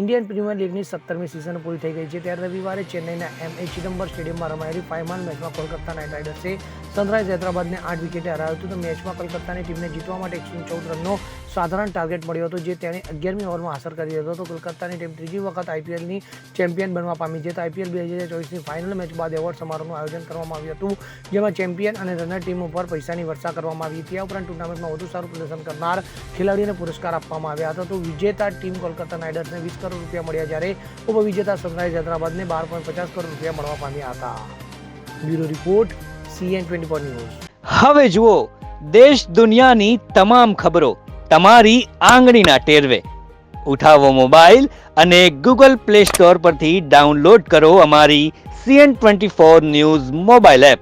Indian premier લીગની સત્તરમી season પૂરી થઈ ગઈ છે. ત્યારે રવિવારે ચેન્નઈના એમ એ ચિદમ્બર સ્ટેડિયમમાં રમાયેલી ફાઇનલ મેચમાં કોલકાતા નાઇટ રાઇડર્સે સનરાઇઝ હૈદરાબાદને આઠ વિકેટે હરાવ્યું હતું. તો મેચમાં કોલકાતાની ટીમને જીતવા માટે એકસો ચૌદ રનનો સાધારણ ટાર્ગેટ મળ્યો હતો, જે તેણે અગિયારમી ઓવરમાં હાંસલ કરી હતો. કોલકાતાની ટીમ ત્રીજી વખત આઈપીએલની ચેમ્પિયન બનવા પામી છે. તો આઈપીએલ બે હજાર ચોવીસની ફાઇનલ મેચ બાદ એવોર્ડ સમારોહનું આયોજન કરવામાં આવ્યું હતું, જેમાં ચેમ્પિયન અને રનર ટીમ ઉપર પૈસાની વર્ષા કરવામાં આવી હતી. આ ઉપરાંત ટુર્નામેન્ટમાં વધુ સારું પ્રદર્શન કરનાર ખેલાડીઓને પુરસ્કાર આપવામાં આવ્યા હતા. તો વિજેતા ટીમ કોલકાતા નાઇટર્સને વીસ કરોડ રૂપિયા મળ્યા જ્યારે ઉપવિજેતા સનરાઇઝ હૈદરાબાદને બાર પોઈન્ટ પચાસ કરોડ રૂપિયા મળવા પામ્યા હતા. Bureau report, CN twenty four news. હવે જુઓ, દેશ દુનિયાની તમામ ખબરો તમારી આંગળીના ટેરવે. ઉઠાવો મોબાઈલ અને ગૂગલ પ્લે સ્ટોર પરથી ડાઉનલોડ કરો અમારી CN twenty four news mobile app.